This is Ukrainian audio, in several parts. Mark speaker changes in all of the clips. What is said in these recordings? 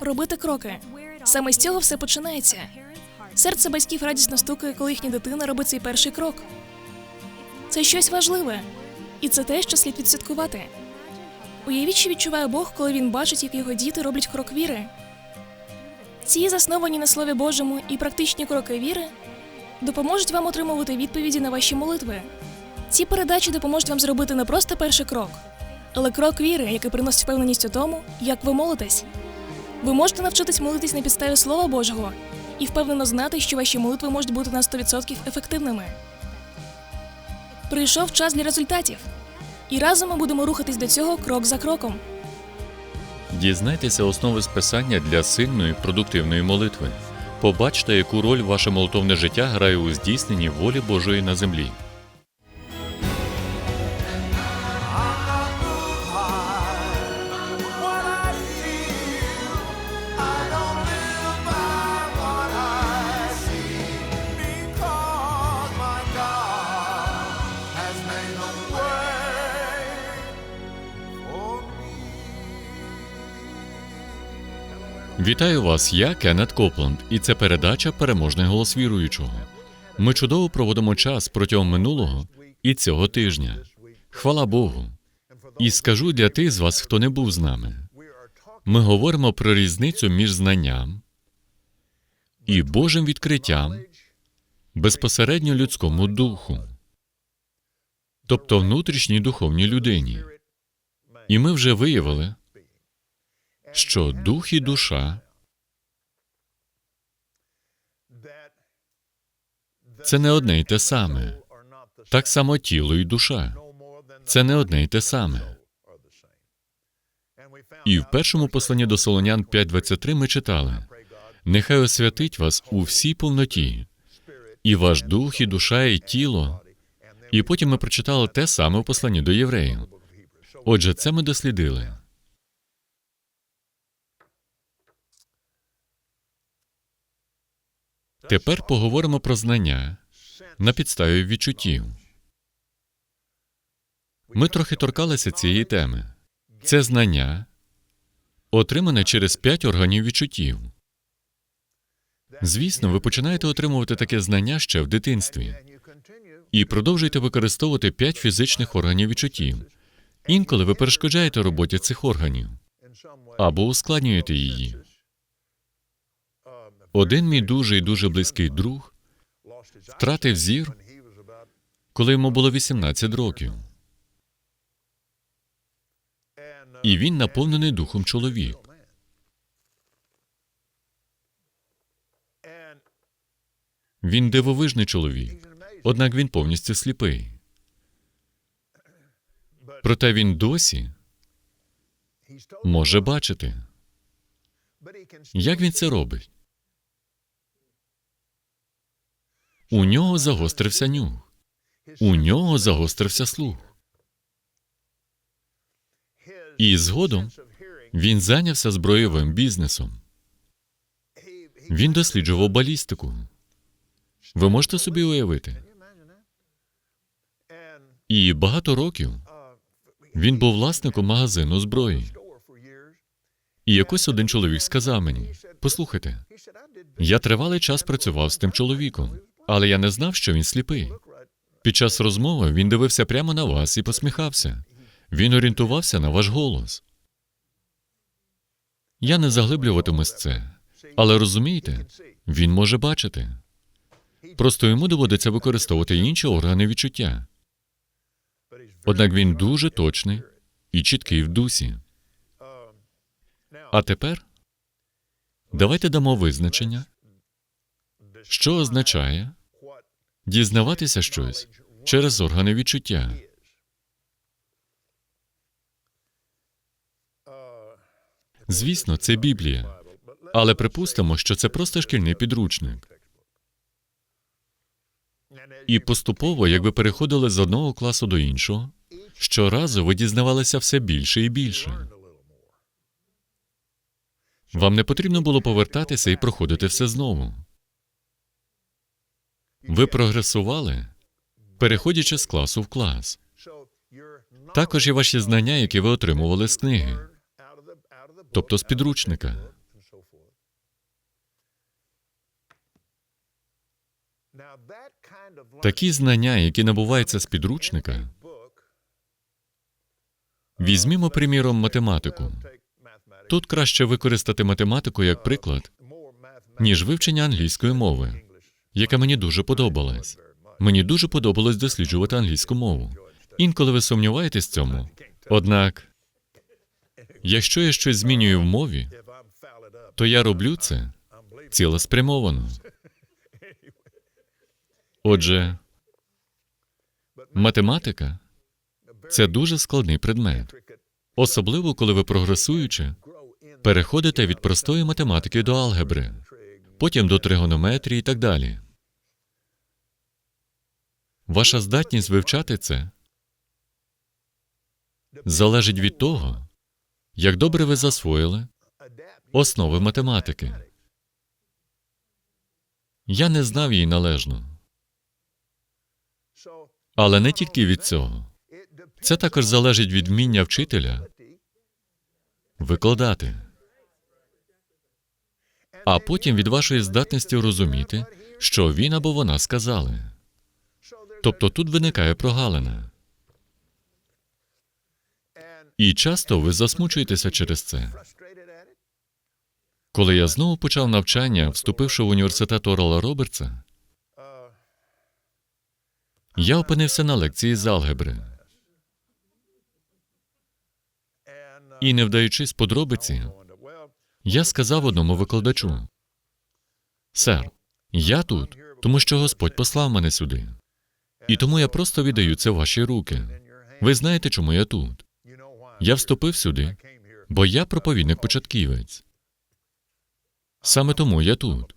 Speaker 1: робити кроки. Саме з цього все починається. Серце батьків радісно стукає, коли їхня дитина робить цей перший крок. Це щось важливе, і це те, що слід відсвяткувати. Уявіть, що відчуває Бог, коли він бачить, як його діти роблять крок віри. Ці засновані на Слові Божому і практичні кроки віри допоможуть вам отримувати відповіді на ваші молитви. Ці передачі допоможуть вам зробити не просто перший крок, але крок віри, який приносить впевненість у тому, як ви молитесь. Ви можете навчитись молитись на підставі Слова Божого і впевнено знати, що ваші молитви можуть бути на 100% ефективними. Прийшов час для результатів, і разом ми будемо рухатись до цього крок за кроком.
Speaker 2: Дізнайтеся основи списання для сильної продуктивної молитви. Побачте, яку роль ваше молитовне життя грає у здійсненні волі Божої на землі. Вітаю вас, я Кеннет Копланд, і це передача Переможний голос віруючого. Ми чудово проводимо час протягом минулого і цього тижня. Хвала Богу. І скажу для тих з вас, хто не був з нами. Ми говоримо про різницю між знанням і Божим відкриттям безпосередньо людському духу, тобто внутрішній духовній людині. І ми вже виявили, що дух і душа це не одне й те саме. Так само тіло і душа. Це не одне й те саме. І в першому посланні до Солонян 5.23 ми читали: нехай освятить вас у всій повноті, і ваш дух, і душа, і тіло. І потім ми прочитали те саме в посланні до євреїв. Отже, це ми дослідили. Тепер поговоримо про знання на підставі відчуттів. Ми трохи торкалися цієї теми. Це знання, отримане через п'ять органів відчуттів. Звісно, ви починаєте отримувати таке знання ще в дитинстві і продовжуєте використовувати п'ять фізичних органів відчуттів. Інколи ви перешкоджаєте роботі цих органів або ускладнюєте її. Один мій дуже і дуже близький друг втратив зір, коли йому було 18 років. І він наповнений духом чоловік. Він дивовижний чоловік, однак він повністю сліпий. Проте він досі може бачити. Як він це робить? У нього загострився нюх, у нього загострився слух. І згодом він зайнявся збройовим бізнесом. Він досліджував балістику. Ви можете собі уявити? І багато років він був власником магазину зброї. І якось один чоловік сказав мені: послухайте, я тривалий час працював з тим чоловіком, але я не знав, що він сліпий. Під час розмови він дивився прямо на вас і посміхався. Він орієнтувався на ваш голос. Я не заглиблюватимусь це, але розумієте, він може бачити. Просто йому доводиться використовувати інші органи відчуття. Однак він дуже точний і чіткий в дусі. А тепер давайте дамо визначення, що означає дізнаватися щось через органи відчуття. Звісно, це Біблія, але припустимо, що це просто шкільний підручник. І поступово, як ви переходили з одного класу до іншого, щоразу ви дізнавалися все більше і більше. Вам не потрібно було повертатися і проходити все знову. Ви прогресували, переходячи з класу в клас. Також і ваші знання, які ви отримували з книги. тобто з підручника. Такі знання, які набуваються з підручника, візьмімо, приміром, математику. Тут краще використати математику як приклад, ніж вивчення англійської мови, яка мені дуже подобалась. Мені дуже подобалось досліджувати англійську мову. Інколи ви сумніваєтесь в цьому. Однак, якщо я щось змінюю в мові, то я роблю це цілеспрямовано. Отже, математика це дуже складний предмет, особливо коли ви прогресуючи, переходите від простої математики до алгебри, потім до тригонометрії і так далі. Ваша здатність вивчати це залежить від того, як добре ви засвоїли основи математики. Я не знав її належно, але не тільки від цього. Це також залежить від вміння вчителя викладати, а потім від вашої здатності розуміти, що він або вона сказали. Тобто тут виникає прогалина. І часто ви засмучуєтеся через це. Коли я знову почав навчання, вступивши в університет Орала Робертса, я опинився на лекції з алгебри. І, не вдаючись подробиці, я сказав одному викладачу: Сер, я тут, тому що Господь послав мене сюди. І тому я просто віддаю це в ваші руки. Ви знаєте, чому я тут? Я вступив сюди, бо я проповідник початківець. Саме тому я тут.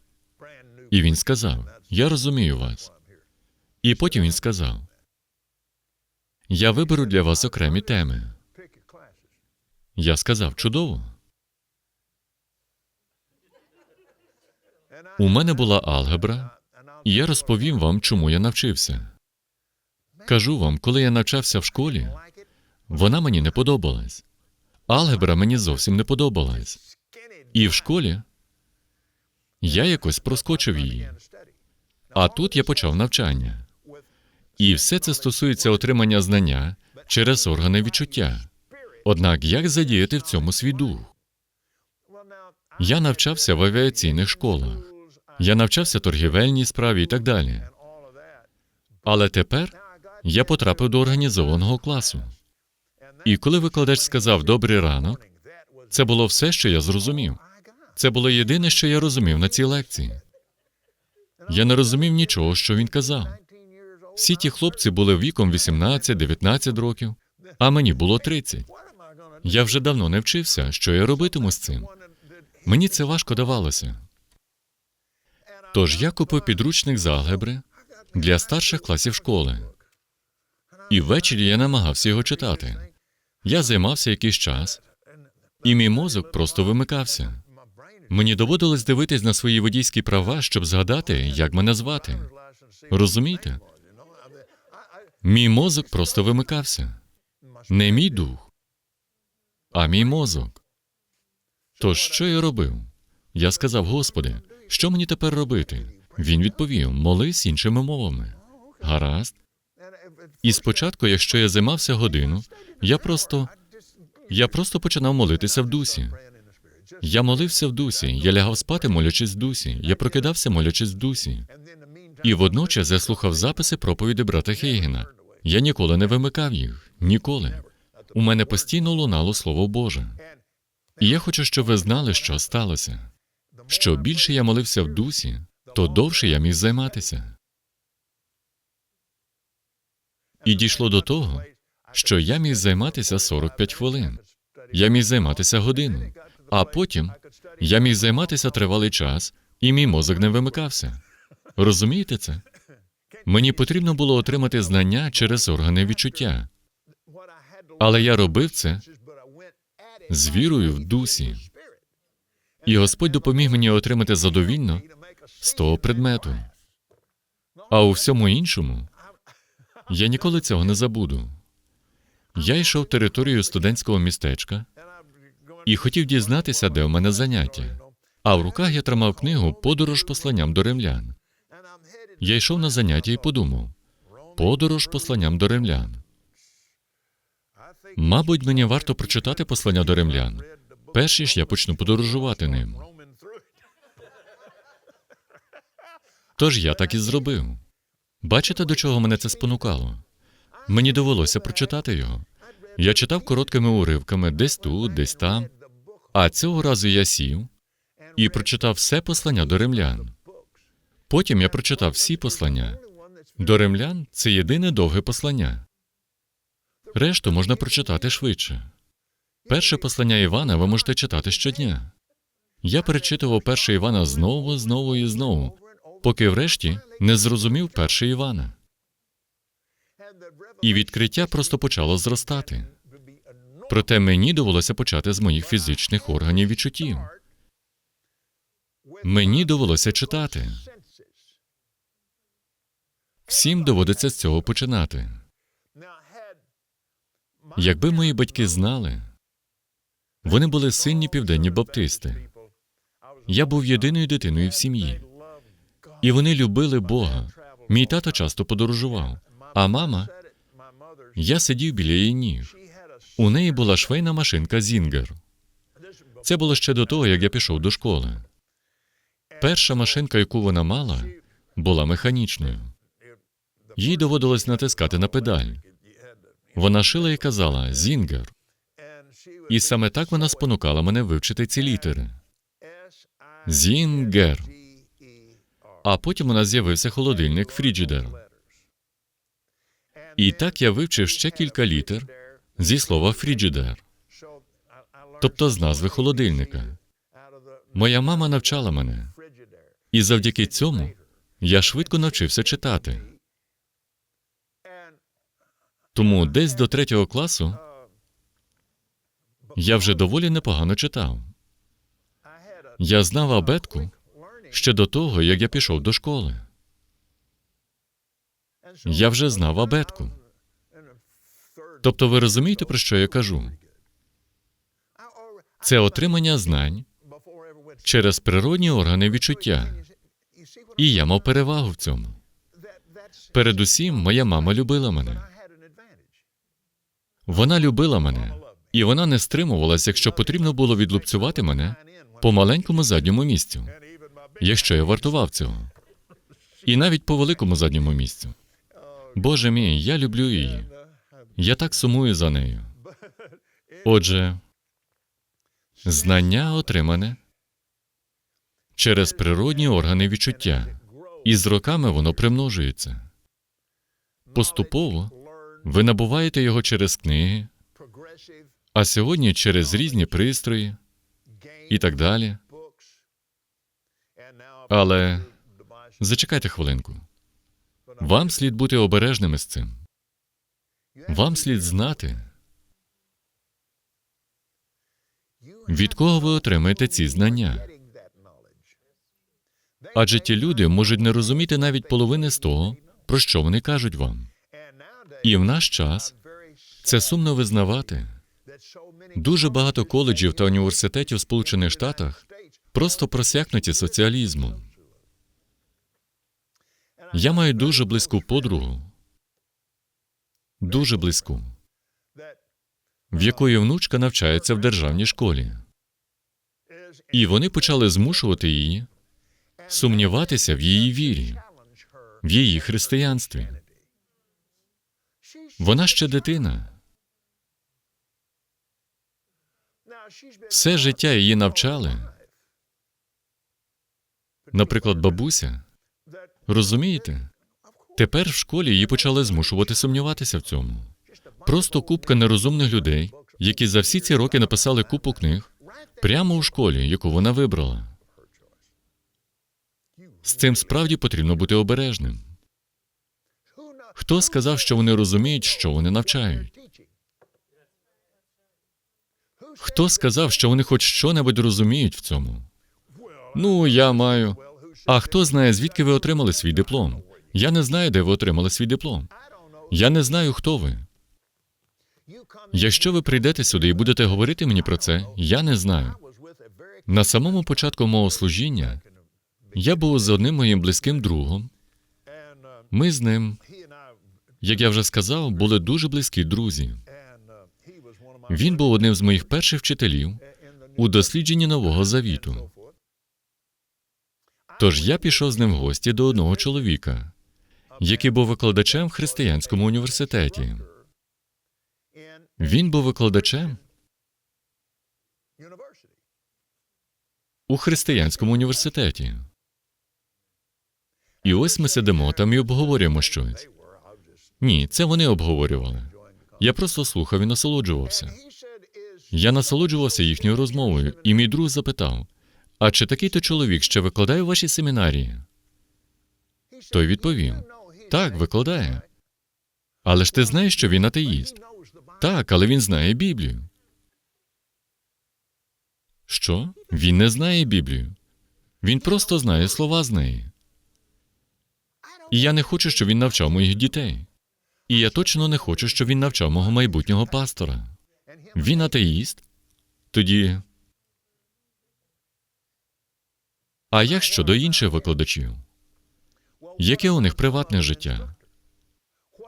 Speaker 2: І він сказав: Я розумію вас. І потім він сказав: Я виберу для вас окремі теми. Я сказав: чудово. У мене була алгебра, і я розповім вам, чому я навчився. Кажу вам, коли я навчався в школі, вона мені не подобалась. Алгебра мені зовсім не подобалась. І в школі я якось проскочив її. А тут я почав навчання. І все це стосується отримання знання через органи відчуття. Однак як задіяти в цьому свій дух? Я навчався в авіаційних школах, я навчався торгівельній справі і так далі. Але тепер я потрапив до організованого класу. І коли викладач сказав добрий ранок, це було все, що я зрозумів. Це було єдине, що я розумів на цій лекції. Я не розумів нічого, що він казав. Всі ті хлопці були віком 18-19 років, а мені було 30. Я вже давно не вчився, що я робитиму з цим. Мені це важко давалося. Тож я купив підручник з алгебри для старших класів школи. І ввечері я намагався його читати. Я займався якийсь час, і мій мозок просто вимикався. Мені доводилось дивитись на свої водійські права, щоб згадати, як мене звати. Розумієте? Мій мозок просто вимикався. Не мій дух, а мій мозок. Тож що я робив? Я сказав, Господи, що мені тепер робити? Він відповів: молись іншими мовами. Гаразд. І спочатку, якщо я займався годину, я просто я просто починав молитися в дусі. Я молився в дусі, я лягав спати, молячись в дусі, я прокидався, молячись в дусі. І водночас я слухав записи проповіді брата Хейгена. Я ніколи не вимикав їх. Ніколи. У мене постійно лунало Слово Боже. І я хочу, щоб ви знали, що сталося. Що більше я молився в дусі, то довше я міг займатися. І дійшло до того, що я міг займатися 45 хвилин. Я міг займатися годину, а потім я міг займатися тривалий час, і мій мозок не вимикався. Розумієте це? Мені потрібно було отримати знання через органи відчуття, але я робив це з вірою в дусі. І Господь допоміг мені отримати задовільно з того предмету. А у всьому іншому я ніколи цього не забуду. Я йшов територією студентського містечка, і хотів дізнатися, де в мене заняття. А в руках я тримав книгу Подорож посланням до римлян. Я йшов на заняття і подумав: подорож посланням до римлян. Мабуть, мені варто прочитати послання до римлян, перш ніж я почну подорожувати ним. Тож я так і зробив. Бачите, до чого мене це спонукало? Мені довелося прочитати його. Я читав короткими уривками десь тут, десь там. А цього разу я сів і прочитав все послання до римлян. Потім я прочитав всі послання. До римлян це єдине довге послання. Решту можна прочитати швидше. Перше послання Івана ви можете читати щодня. Я перечитував перше Івана знову, знову і знову, поки врешті не зрозумів перше Івана. І відкриття просто почало зростати. Проте мені довелося почати з моїх фізичних органів відчуттів. Мені довелося читати. Всім доводиться з цього починати. Якби мої батьки знали, вони були сильні південні баптисти. Я був єдиною дитиною в сім'ї, і вони любили Бога. Мій тато часто подорожував, а мама, я сидів біля її ніг. У неї була швейна машинка Зінгер. Це було ще до того, як я пішов до школи. Перша машинка, яку вона мала, була механічною. Їй доводилось натискати на педаль. Вона шила і казала Зінгер. І саме так вона спонукала мене вивчити ці літери. Зінгер. А потім у нас з'явився холодильник Фріджідер. І так я вивчив ще кілька літер зі слова Фріджідер, тобто з назви холодильника. Моя мама навчала мене, і завдяки цьому я швидко навчився читати. Тому десь до третього класу я вже доволі непогано читав. Я знав абетку ще до того, як я пішов до школи. Я вже знав абетку. Тобто, ви розумієте, про що я кажу? Це отримання знань через природні органи відчуття. І я мав перевагу в цьому. Передусім, моя мама любила мене. Вона любила мене, і вона не стримувалась, якщо потрібно було відлупцювати мене по маленькому задньому місцю, якщо я вартував цього. І навіть по великому задньому місцю. Боже мій, я люблю її. Я так сумую за нею. Отже, знання отримане через природні органи відчуття, і з роками воно примножується. Поступово ви набуваєте його через книги, а сьогодні через різні пристрої і так далі. Але зачекайте хвилинку. Вам слід бути обережними з цим. Вам слід знати, від кого ви отримаєте ці знання. Адже ті люди можуть не розуміти навіть половини з того, про що вони кажуть вам. І в наш час це сумно визнавати. Дуже багато коледжів та університетів в Сполучених Штатах просто просякнуті соціалізмом. Я маю дуже близьку подругу, дуже близьку, в якої внучка навчається в державній школі. І вони почали змушувати її сумніватися в її вірі, в її християнстві. Вона ще дитина. Все життя її навчали. Наприклад, бабуся. Розумієте? Тепер в школі її почали змушувати сумніватися в цьому. Просто купка нерозумних людей, які за всі ці роки написали купу книг прямо у школі, яку вона вибрала. З цим справді потрібно бути обережним. Хто сказав, що вони розуміють, що вони навчають? Хто сказав, що вони хоч що-небудь розуміють в цьому? Ну, я маю. А хто знає, звідки ви отримали свій диплом? Я не знаю, де ви отримали свій диплом. Я не знаю, хто ви. Якщо ви прийдете сюди і будете говорити мені про це, я не знаю. На самому початку мого служіння я був з одним моїм близьким другом. Ми з ним, як я вже сказав, були дуже близькі друзі. Він був одним з моїх перших вчителів у дослідженні Нового Завіту. Тож я пішов з ним в гості до одного чоловіка, який був викладачем в християнському університеті. Він був викладачем у християнському університеті. І ось ми сидимо там і обговорюємо щось. Ні, це вони обговорювали. Я просто слухав і насолоджувався. Я насолоджувався їхньою розмовою, і мій друг запитав: А чи такий то чоловік ще викладає у вашій семінарії? Той відповів: Так, викладає. Але ж ти знаєш, що він атеїст. Так, але він знає Біблію. Що? Він не знає Біблію. Він просто знає слова з неї. І я не хочу, щоб він навчав моїх дітей. І я точно не хочу, щоб він навчав мого майбутнього пастора. Він атеїст. Тоді. А як щодо інших викладачів? Яке у них приватне життя?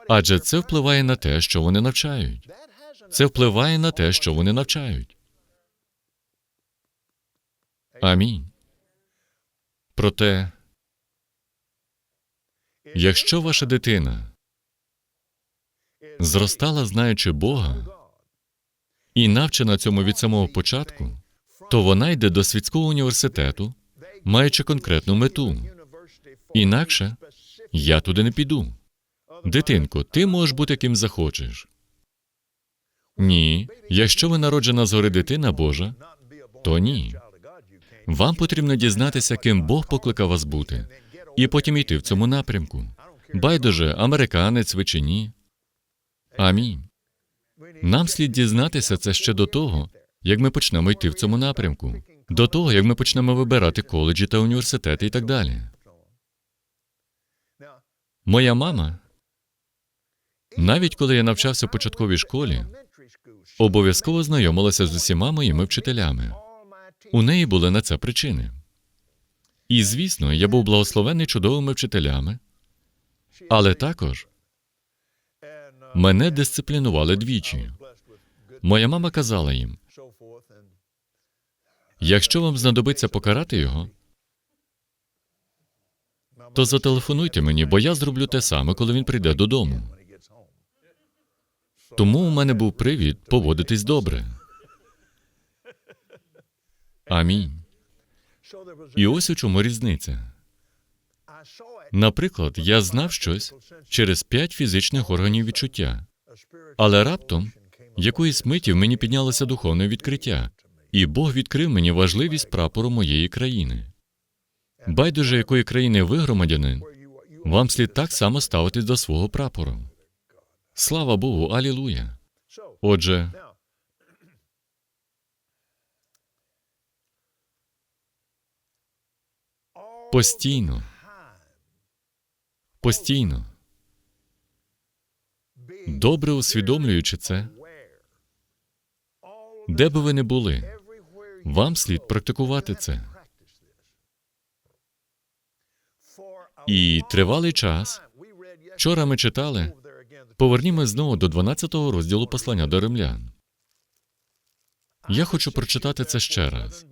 Speaker 2: Адже це впливає на те, що вони навчають. Це впливає на те, що вони навчають. Амінь. Проте, якщо ваша дитина зростала, знаючи Бога, і навчена цьому від самого початку, то вона йде до світського університету, маючи конкретну мету. Інакше я туди не піду. Дитинко, ти можеш бути ким захочеш. Ні, якщо ви народжена згори дитина Божа, то ні. Вам потрібно дізнатися, ким Бог покликав вас бути, і потім йти в цьому напрямку. Байдуже, американець ви чи ні. Амінь. Нам слід дізнатися це ще до того, як ми почнемо йти в цьому напрямку, до того, як ми почнемо вибирати коледжі та університети і так далі. Моя мама, навіть коли я навчався в початковій школі, обов'язково знайомилася з усіма моїми вчителями. У неї були на це причини. І, звісно, я був благословений чудовими вчителями, але також мене дисциплінували двічі. Моя мама казала їм: якщо вам знадобиться покарати його, то зателефонуйте мені, бо я зроблю те саме, коли він прийде додому. Тому у мене був привід поводитись добре. Амінь. І ось у чому різниця. Наприклад, я знав щось через п'ять фізичних органів відчуття, але раптом якоїсь миті в мені піднялося духовне відкриття, і Бог відкрив мені важливість прапору моєї країни. Байдуже якої країни ви громадянин, вам слід так само ставитись до свого прапору. Слава Богу, алілуя. Отже, постійно, постійно, добре усвідомлюючи це, де би ви не були, вам слід практикувати це. І тривалий час. Вчора ми читали. Повернімось знову до 12 розділу послання до римлян. Я хочу прочитати це ще раз.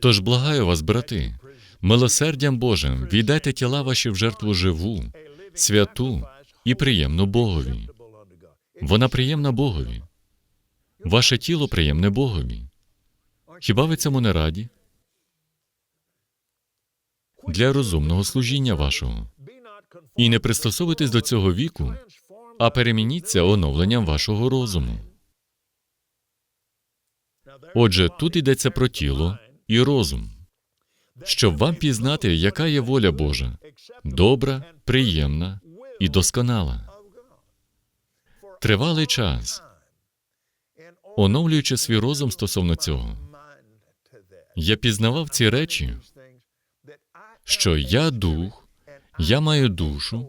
Speaker 2: Тож благаю вас, брати, милосердям Божим, віддайте тіла ваші в жертву живу, святу і приємну Богові. Вона приємна Богові. Ваше тіло приємне Богові. Хіба ви цьому не раді? Для розумного служіння вашого. І не пристосовуйтесь до цього віку, а перемініться оновленням вашого розуму. Отже, тут йдеться про тіло і розум, щоб вам пізнати, яка є воля Божа, добра, приємна і досконала. Тривалий час, оновлюючи свій розум стосовно цього, я пізнавав ці речі, що я дух, я маю душу,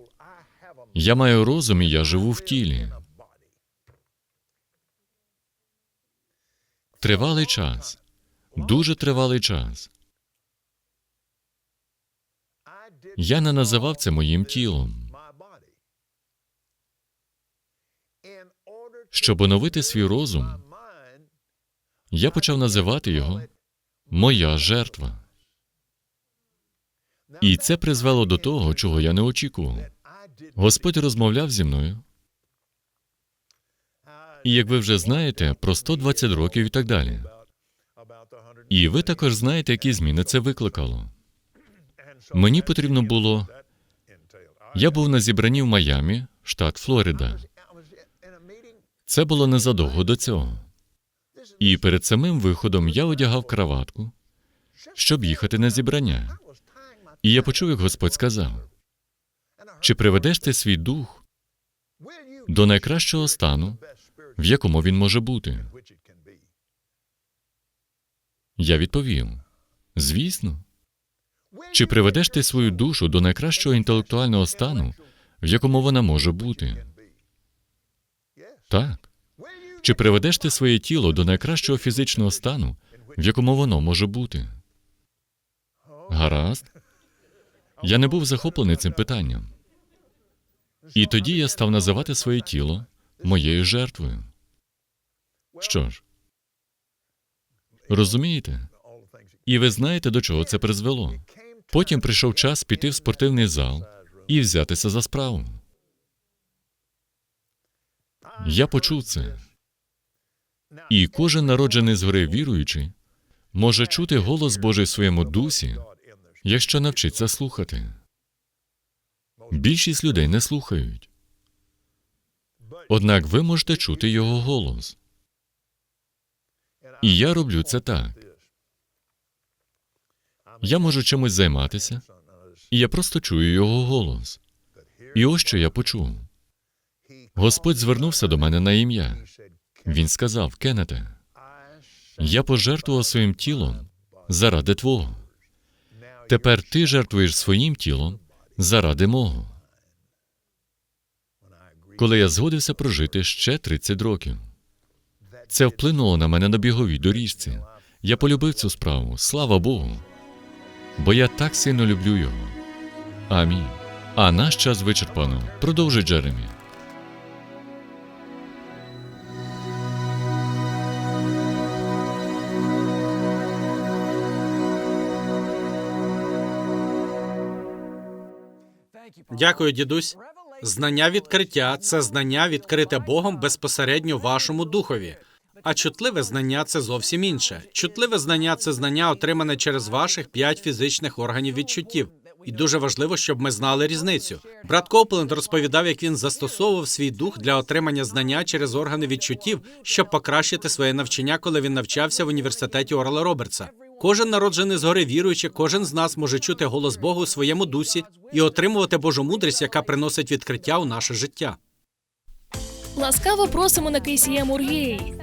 Speaker 2: я маю розум і я живу в тілі. Тривалий час, дуже тривалий час. Я не називав це моїм тілом. Щоб оновити свій розум, я почав називати його моя жертва. І це призвело до того, чого я не очікував. Господь розмовляв зі мною. І як ви вже знаєте, про 120 років і так далі. І ви також знаєте, які зміни це викликало. Мені потрібно було. Я був на зібранні в Майамі, штат Флорида. Це було незадовго до цього. І перед самим виходом я одягав краватку, щоб їхати на зібрання. І я почув, як Господь сказав: чи приведеш ти свій дух до найкращого стану, в якому він може бути? Я відповів: звісно. Чи приведеш ти свою душу до найкращого інтелектуального стану, в якому вона може бути? Так. Чи приведеш ти своє тіло до найкращого фізичного стану, в якому воно може бути? Гаразд. Я не був захоплений цим питанням. І тоді я став називати своє тіло моєю жертвою. Що ж, розумієте? І ви знаєте, до чого це призвело. Потім прийшов час піти в спортивний зал і взятися за справу. Я почув це. І кожен народжений згори віруючий може чути голос Божий в своєму дусі, якщо навчиться слухати. Більшість людей не слухають. Однак ви можете чути його голос. І я роблю це так. Я можу чимось займатися, і я просто чую його голос. І ось що я почув. Господь звернувся до мене на ім'я. Він сказав: Кеннете, я пожертвував своїм тілом заради твого. Тепер ти жертвуєш своїм тілом заради мого. Коли я згодився прожити ще 30 років, це вплинуло на мене на біговій доріжці. Я полюбив цю справу, слава Богу, бо я так сильно люблю його. Амінь. А наш час вичерпано. Продовжуй Джеремі.
Speaker 3: Дякую, дідусь. Знання відкриття це знання відкрите Богом безпосередньо вашому духові. А чутливе знання це зовсім інше. Чутливе знання це знання, отримане через ваших п'ять фізичних органів відчуттів. І дуже важливо, щоб ми знали різницю. Брат Копленд розповідав, як він застосовував свій дух для отримання знання через органи відчуттів, щоб покращити своє навчання, коли він навчався в університеті Орла Робертса. Кожен народжений згори віруючи, кожен з нас може чути голос Богу у своєму дусі і отримувати Божу мудрість, яка приносить відкриття у наше життя.
Speaker 1: Ласкаво просимо на KCM Ургей.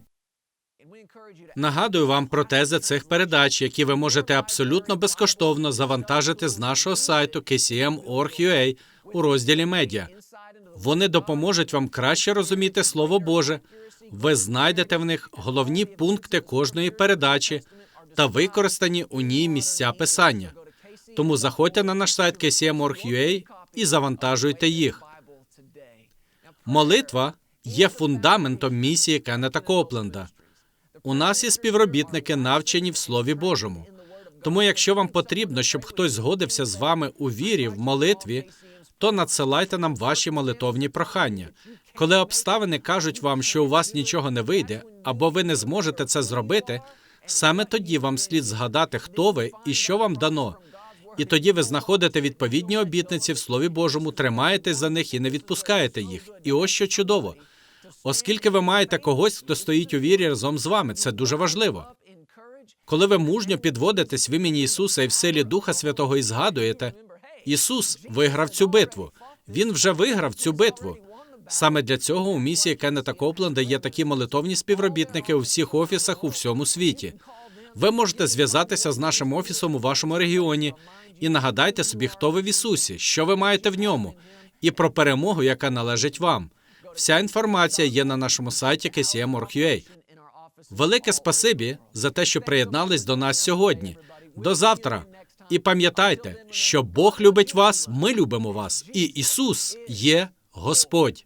Speaker 3: Нагадую вам про тези цих передач, які ви можете абсолютно безкоштовно завантажити з нашого сайту kcm.org.ua у розділі медіа. Вони допоможуть вам краще розуміти Слово Боже. Ви знайдете в них головні пункти кожної передачі та використані у ній місця писання. Тому заходьте на наш сайт kcm.org.ua і завантажуйте їх. Молитва є фундаментом місії Кеннета Копленда. У нас є співробітники, навчені в Слові Божому. Тому, якщо вам потрібно, щоб хтось згодився з вами у вірі в молитві, то надсилайте нам ваші молитовні прохання. Коли обставини кажуть вам, що у вас нічого не вийде, або ви не зможете це зробити, саме тоді вам слід згадати, хто ви і що вам дано. І тоді ви знаходите відповідні обітниці в Слові Божому, тримаєтесь за них і не відпускаєте їх. І ось що чудово. Оскільки ви маєте когось, хто стоїть у вірі разом з вами, це дуже важливо. Коли ви мужньо підводитесь в імені Ісуса і в силі Духа Святого і згадуєте, Ісус виграв цю битву. Він вже виграв цю битву. Саме для цього у місії Кеннета Копленда є такі молитовні співробітники у всіх офісах у всьому світі. Ви можете зв'язатися з нашим офісом у вашому регіоні і нагадайте собі, хто ви в Ісусі, що ви маєте в ньому, і про перемогу, яка належить вам. Вся інформація є на нашому сайті KCM.org.ua. Велике спасибі за те, що приєднались до нас сьогодні. До завтра. І пам'ятайте, що Бог любить вас, ми любимо вас, і Ісус є Господь.